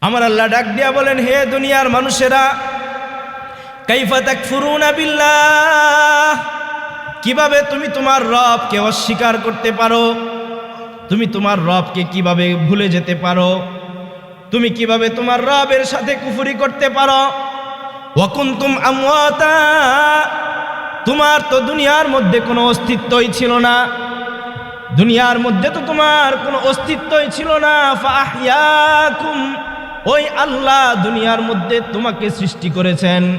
আমার আল্লাহ ডাক দিয়া বলেন, হে দুনিয়ার মানুষেরা, কাইফা তাকফুরুনা বিল্লাহ? কীভাবে তুমি তোমার রবকে অস্বীকার করতে পারো? তুমি তোমার রবকে কীভাবে ভুলে যেতে পারো? তুমি কীভাবে তোমার রবের সাথে কুফুরি করতে পারো? ওয়াকুনতুম আমওয়াতা? তোমার তো দুনিয়ার মধ্যে কোনো অস্তিত্বই ছিল না। দুনিয়ার মধ্যে তো তোমার কোনো অস্তিত্বই ছিল না। ফাহিয়াকুম ওই আল্লাহ দুনিয়ার মধ্যে তোমাকে সৃষ্টি করেছেন।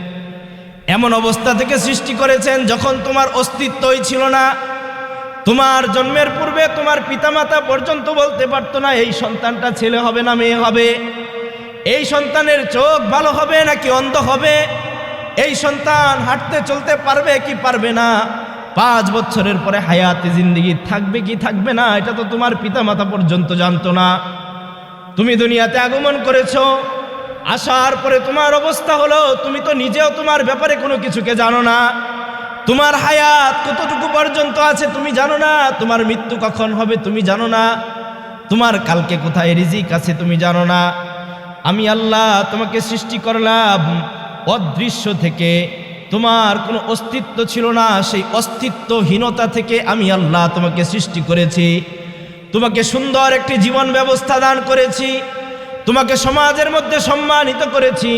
এমন অবস্থা থেকে সৃষ্টি করেছেন যখন তোমার অস্তিত্বই ছিল না। তোমার জন্মের পূর্বে তোমার পিতামাতা পর্যন্ত বলতে পারতো না, এই সন্তানটা ছেলে হবে না, মেয়ে হবে। এই সন্তানের চোখ ভালো হবে নাকি অন্ধ হবে? এই সন্তান হাঁটতে চলতে পারবে কি পারবে না? পাঁচ বছরের পরে হায়াতে জিন্দিগি থাকবে কি থাকবে না? এটা তো তোমার পিতামাতা পর্যন্ত জানতো না। তুমি দুনিয়াতে আগমন করেছ, আসার পরে তোমার অবস্থা হলো, তুমি তো নিজেও তোমার ব্যাপারে কোনো কিছুকে জানো না। তোমার হায়াত কতটুকু পর্যন্ত আছে তুমি জানো না, তোমার মৃত্যু কখন হবে তুমি জানো না, তোমার কালকে কোথায় রিজিক আছে তুমি জানো না। আমি আল্লাহ তোমাকে সৃষ্টি করলাম, অদৃশ্য থেকে, তোমার কোনো অস্তিত্ব ছিল না, সেই অস্তিত্বহীনতা থেকে আমি আল্লাহ তোমাকে সৃষ্টি করেছি। তোমাকে সুন্দর একটি জীবন ব্যবস্থা দান করেছি, তোমাকে সমাজের মধ্যে সম্মানিত করেছি,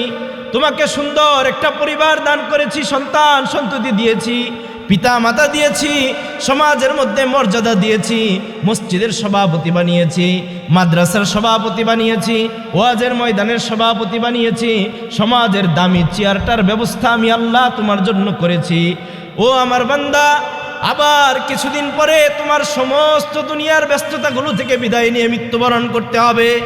তোমাকে সুন্দর একটা পরিবার দান করেছি, সন্তান সন্ততি দিয়েছি পিতা মাতা দিয়েছি, সমাজের মধ্যে মর্যাদা দিয়েছি, মসজিদের সভাপতি বানিয়েছি, মাদ্রাসার সভাপতি বানিয়েছি, ওয়াজের ময়দানের সভাপতি বানিয়েছি, সমাজের দামি চেয়ারটার ব্যবস্থা আমি আল্লাহ তোমার জন্য করেছি। ও আমার বান্দা আবার কিছুদিন পরে তোমার সমস্ত দুনিয়ার ব্যস্ততাগুলো থেকে বিদায় নিয়ে মৃত্যুবরণ করতে হবে।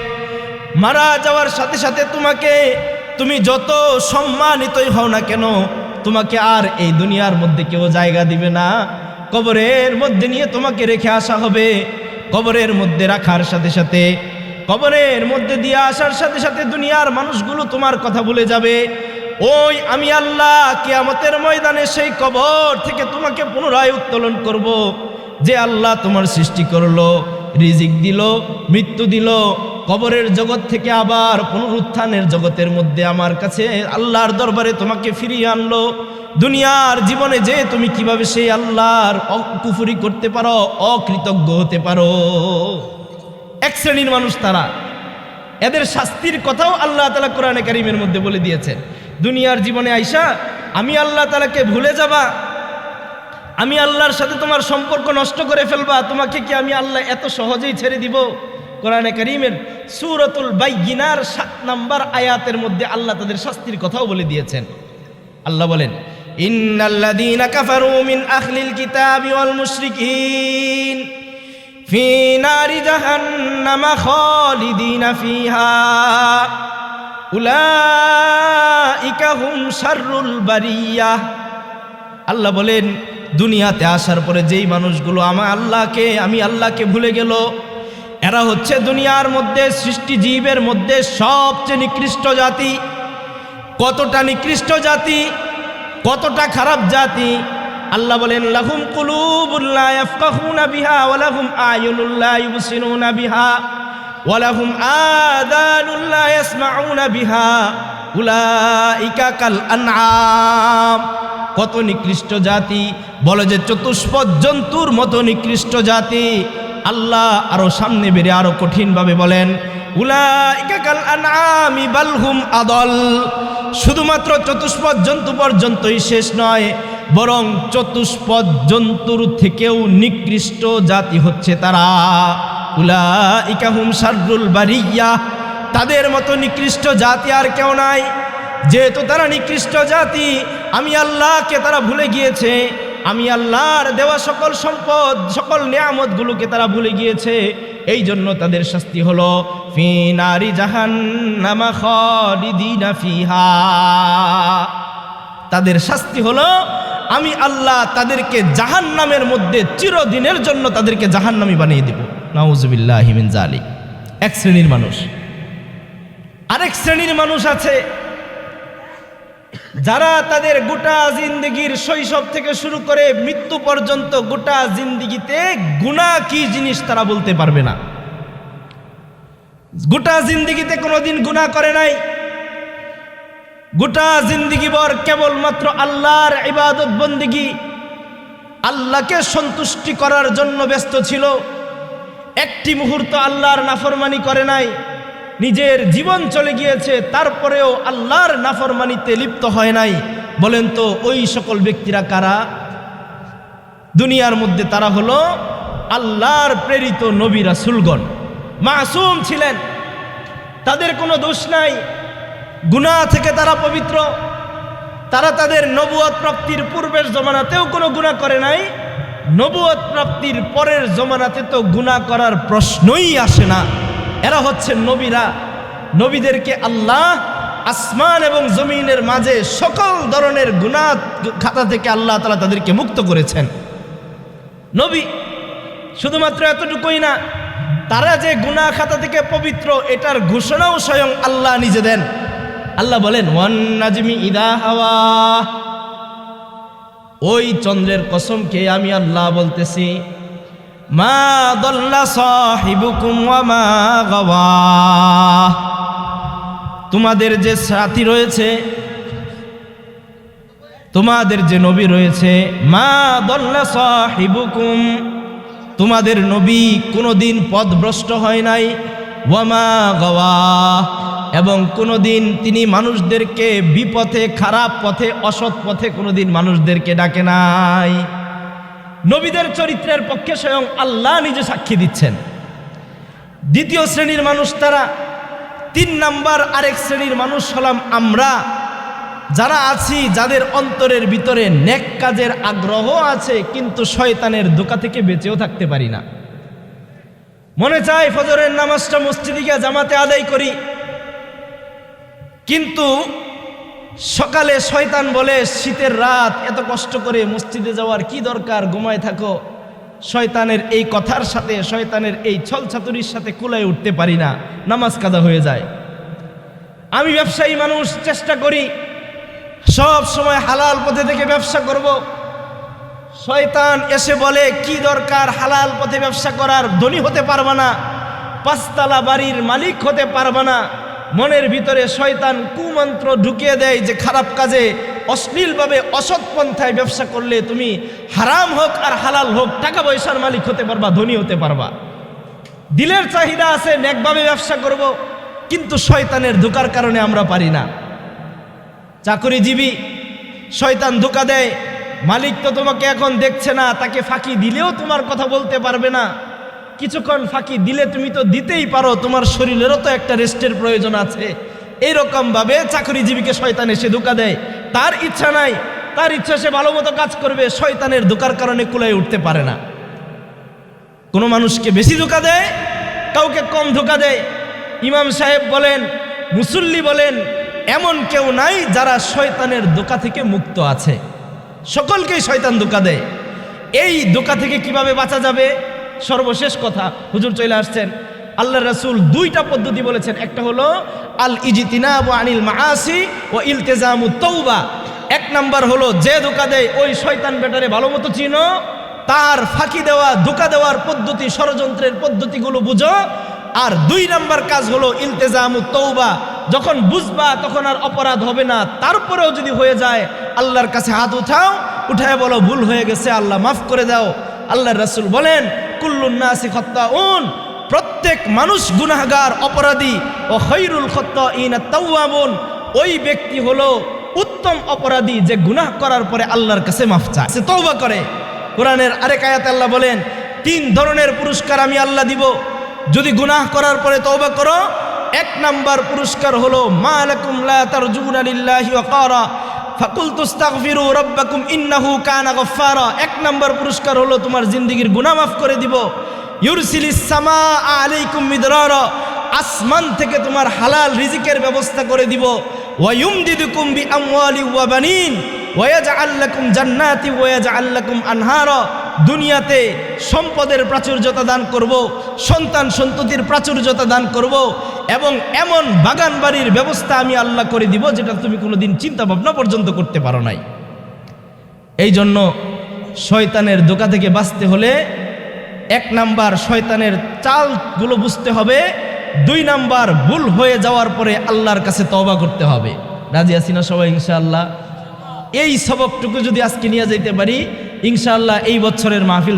মারা যাওয়ার সাথে সাথে তোমাকে, তুমি যত সম্মানিতই হও না কেন, তোমাকে আর এই দুনিয়ার মধ্যে কেউ জায়গা দিবে না। কবরের মধ্যে নিয়ে তোমাকে রেখে আসা হবে। কবরের মধ্যে রাখার সাথে সাথে, কবরের মধ্যে দিয়ে আসার সাথে সাথে দুনিয়ার মানুষগুলো তোমার কথা ভুলে যাবে। ওই আমি আল্লাহ কিয়ামতের ময়দানে সেই কবর থেকে তোমাকে পুনরায় উত্তোলন করব যে আল্লাহ তোমার সৃষ্টি করল, রিজিক দিল, মৃত্যু দিল, কবরের জগৎ থেকে আবার পুনরুত্থানের জগতের মধ্যে আমার কাছে আল্লাহর দরবারে তোমাকে ফিরিয়ে আনলো। দুনিয়ার জীবনে যে তুমি কীভাবে সেই আল্লাহর কুফুরি করতে পারো, অকৃতজ্ঞ হতে পারো। এক শ্রেণির মানুষ তারা। এদের শাস্তির কথাও আল্লাহ তালা কোরআনে কারিমের মধ্যে বলে দিয়েছেন। দুনিয়ার জীবনে আইসা, আমি আল্লাহ তালাকে ভুলে যাবা, আমি আল্লাহর সাথে তোমার সম্পর্ক নষ্ট করে ফেলবা, তোমাকে কি আমি আল্লাহ এত সহজেই ছেড়ে দিব? কোরআনে করিমের সুরতুল বাইগিনার সাত নাম্বার আয়াতের মধ্যে আল্লাহ তাদের শাস্তির কথাও বলে দিয়েছেন। আল্লাহ বলেন, ইন্নাল্লাযীনা কাফারু মিন আহলিল কিতাবি ওয়াল মুশরিকিন, ফি নারি জাহান্নামা খালিদিনা ফিহা, উলাইকা আল্লাহ বলেন, দুনিয়াতে আসার পরে যেই মানুষগুলো আমার আল্লাহকে, আমি আল্লাহকে ভুলে গেল, এরা হচ্ছে দুনিয়ার মধ্যে সৃষ্টি জীবের মধ্যে সবচেয়ে নিকৃষ্ট জাতি। কতটা নিকৃষ্ট জাতি, কতটা খারাপ জাতি, আল্লাহ বলেন, লাহুম কুলুবুল্লাহ বিহা। উলাইকা কাল আনআম। কত নিকৃষ্ট জাতি। বলে যে চতুষ্পদ জন্তুর মতো নিকৃষ্ট জাতি। আল্লাহ আরও সামনে বেড়ে আরও কঠিনভাবে বলেন আদল। শুধুমাত্র চতুষ্পদ জন্তু পর্যন্তই শেষ নয়, বরং চতুষ্পদ জন্তুর থেকেও নিকৃষ্ট জাতি হচ্ছে তারা। উলাইকাহুম শাররুল বারিয়া। তাদের মতো নিকৃষ্ট জাতি আর কেউ নাই। যেহেতু তারা নিকৃষ্ট জাতি, আমি আল্লাহকে তারা ভুলে গিয়েছে। আমি আল্লাহর দেওয়া সকল সম্পদ, সকল নিয়ামতগুলোকে তারা ভুলে গিয়েছে। এই জন্য তাদের শাস্তি হলো, ফি নারি জাহান্নামা খালিদিনা ফিহা। তাদের শাস্তি হলো, আমি আল্লাহ তাদেরকে জাহান্নামের মধ্যে চিরদিনের জন্য তাদেরকে জাহান্নামি বানিয়ে দেব। নাউজুবিল্লাহ হিমিন জালি এক শ্রেণির মানুষ। আরেক শ্রেণির মানুষ আছে, যারা তাদের গোটা জিন্দগির শৈশব থেকে শুরু করে মৃত্যু পর্যন্ত গোটা জিন্দগিতে গুণা কি জিনিস তারা বলতে পারবে না। গোটা জিন্দিগিতে কোনোদিন গুনাহ করে নাই। গোটা জিন্দিগি বর কেবলমাত্র আল্লাহর ইবাদত বন্দিগি, আল্লাহকে সন্তুষ্টি করার জন্য ব্যস্ত ছিল। একটি মুহূর্ত আল্লাহর নাফরমানি করে নাই। নিজের জীবন চলে গিয়েছে, তারপরেও আল্লাহর নাফরমানিতে লিপ্ত হয় নাই। বলেন তো, ওই সকল ব্যক্তিরা কারা? দুনিয়ার মধ্যে তারা হলো আল্লাহর প্রেরিত নবী রাসুলগণ। মাসুম ছিলেন, তাদের কোনো দোষ নাই। গুনাহ থেকে তারা পবিত্র। তারা তাদের নবুয়ত প্রাপ্তির পূর্বের জমানাতেও কোনো গুনাহ করে নাই। নবুয়ত প্রাপ্তির পরের জমানাতে তো গুনাহ করার প্রশ্নই আসে না। এরা হচ্ছে নবীরা। নবীদেরকে আল্লাহ আসমান এবং জমিনের মাঝে সকল ধরনের গুনাহ খাতা থেকে আল্লাহ তালা তাদেরকে মুক্ত করেছেন। নবী শুধুমাত্র এতটুকুই না, তারা যে গুনাহ খাতা থেকে পবিত্র, এটার ঘোষণাও স্বয়ং আল্লাহ নিজে দেন। আল্লাহ বলেন, ওয়ান নাজমি ইদা হাওয়া। ওই চন্দ্রের কসমকে আমি আল্লাহ বলতেছি তোমাদের যে সাথী রয়েছে, তোমাদের যে নবী রয়েছে, মা দল্লা সাহিবুকুম, তোমাদের নবী কোনোদিন পদভ্রষ্ট হয় নাই ওয়ামা গাওয়া। এবং কোনোদিন তিনি মানুষদেরকে বিপথে, খারাপ পথে, অসৎ পথে কোনোদিন মানুষদেরকে ডাকে নাই। নবীদের চরিত্রের পক্ষে স্বয়ং আল্লাহ নিজে সাক্ষী দিচ্ছেন। দ্বিতীয় শ্রেণির মানুষ তারা, তিন নাম্বার আরেক শ্রেণির মানুষ হলাম আমরা। যারা আছি, যাদের অন্তরের ভিতরে নেক কাজের আগ্রহ আছে, কিন্তু শয়তানের দোকা থেকে বেঁচেও থাকতে পারি না। মনে চায় ফজরের নামাজটা মসজিদে গিয়ে জামাতে আদায় করি। কিন্তু সকালে শয়তান বলে, শীতের রাত, এত কষ্ট করে মসজিদে যাওয়ার কি দরকার? ঘুমায় থাকো। শয়তানের এই কথার সাথে, শয়তানের এই ছল ছাতুরির সাথে কুলায় উঠতে পারি না। নামাজ কাদা হয়ে যায়। আমি ব্যবসায়ী মানুষ, চেষ্টা করি। সব সময় হালাল পথে থেকে ব্যবসা করব। শয়তান এসে বলে, কি দরকার হালাল পথে ব্যবসা করার? ধনী হতে পারবে না। পাঁচতলা বাড়ির মালিক হতে পারবে না। মনের ভিতরে শয়তান কুমন্ত্র ঢুকিয়ে দেয় যে খারাপ কাজে অশ্লীলভাবে অসৎ পন্থায় ব্যবসা করলে তুমি হারাম হোক আর হালাল হোক, টাকা পয়সার মালিক হতে পারবা, ধনী হতে পারবা। দিলের চাহিদা আছে ন্যাকভাবে ব্যবসা করব, কিন্তু শয়তানের ধোকার কারণে আমরা পারি না। চাকরিজীবী, শয়তান ধোকা দেয়, মালিক তো তোমাকে এখন দেখছে না, তাকে ফাঁকি দিলেও তোমার কথা বলতে পারবে না। কিছুক্ষণ ফাঁকি দিলে তুমি তো দিতেই পারো, তোমার শরীরেরও তো একটা রেস্টের প্রয়োজন আছে। এইরকম ভাবে চাকরিজীবীকে শয়তানে সে ধোকা দেয়। তার ইচ্ছা নাই, তার ইচ্ছা সে ভালো মতো কাজ করবে, শয়তানের ধোকার কারণে কুলায় উঠতে পারে না। কোনো মানুষকে বেশি ধোকা দেয়, কাউকে কম ধোকা দেয়। ইমাম সাহেব বলেন, মুসল্লি বলেন, এমন কেউ নাই যারা শয়তানের দোকা থেকে মুক্ত আছে। সকলকেই শয়তান দোকা দেয়। এই দোকা থেকে কীভাবে বাঁচা যাবে? সর্বশেষ কথা হুজুর চলে আসছেন। আল্লাহ রাসূল দুইটা পদ্ধতি বলেছেন। একটা হলো আল ইজিতিনাবু আনিল মাআসি ও ইলতেজামু তৌবা এক নাম্বার হলো যে ধোকা দেয় ওই শয়তান বেটারে ভালো মতো চিনো। তার ফাঁকি দেওয়া, ধোকা দেওয়ার পদ্ধতি, ষড়যন্ত্রের পদ্ধতিগুলো বুঝো। আর দুই নাম্বার কাজ হলো ইলতেজামু তৌবা যখন বুঝবা তখন আর অপরাধ হবে না। তারপরেও যদি হয়ে যায়, আল্লাহর কাছে হাত উঠাও, উঠায় বলো, ভুল হয়ে গেছে, আল্লাহ মাফ করে দাও। আল্লাহ রাসূল বলেন কুল্লুন্নাসি খত্তাউন। প্রত্যেক মানুষ গুনাহগার, অপরাধী ও খৈরুল খত্তা ইনা তাওয়াবুন। ওই ব্যক্তি হলো উত্তম অপরাধী যে গুনাহ করার পরে আল্লাহর কাছে মাফ চায়। সে তওবা করে। কোরআনের আরেক আয়াত আল্লাহ বলেন, তিন ধরনের পুরস্কার আমি আল্লাহ দিব। যদি গুনাহ করার পরে তওবা করো, এক নাম্বার পুরস্কার হলো, মা আলাকুম লা তারজুনা লিল্লাহি ওয়াকারা ফাকুল তুস্তাগফিরু রাব্বাকুম ইন্নাহু কানা গফফারা। এক নম্বর পুরস্কার হলো তোমার জিন্দেগীর গুনাহ মাফ করে দিব। ইউরসিলিস সামা আলাইকুম মিদরারা। আসমান থেকে তোমার হালাল রিজিকের ব্যবস্থা করে দিব। ওয়ায়ুমদিদুকুম বিআমওয়ালি ওয়া বানিন। ওয়াজআল লাকুম জান্নাতি ওয়াজআল লাকুম আনহারা। দুনিয়াতে সম্পদের প্রাচুর্যতা দান করব, সন্তান সন্ততির প্রাচুর্যতা দান করব, এবং এমন বাগান বাড়ির ব্যবস্থা আমি আল্লাহ করে দিব যেটা তুমি কোনোদিন চিন্তা ভাবনা পর্যন্ত করতে পারো নাই। এই জন্য শয়তানের দোকা থেকে বাঁচতে হলে এক নাম্বার শয়তানের চালগুলো বুঝতে হবে, দুই নাম্বার ভুল হয়ে যাওয়ার পরে আল্লাহর কাছে তওবা করতে হবে। রাজি আছি না সবাই, ইনশাআল্লাহ? এই সবকটুকু যদি আজকে নিয়ে যেতে পারি ইনশাআল্লাহ এই বছরের মাহফিল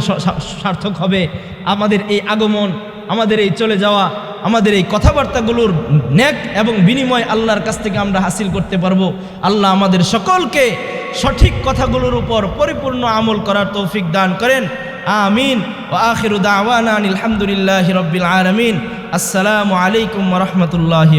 সার্থক হবে। আমাদের এই আগমন, আমাদের এই চলে যাওয়া, আমাদের এই কথাবার্তাগুলোর ন্যাক এবং বিনিময় আল্লাহর কাছ থেকে আমরা হাসিল করতে পারব। আল্লাহ আমাদের সকলকে সঠিক কথাগুলোর উপর পরিপূর্ণ আমল করার তৌফিক দান করেন। আমিন। ও আখিরু দাওয়ানা আলহামদুলিল্লাহ রব্বিল আলমিন। আসসালামু আলাইকুম রহমতুল্লাহ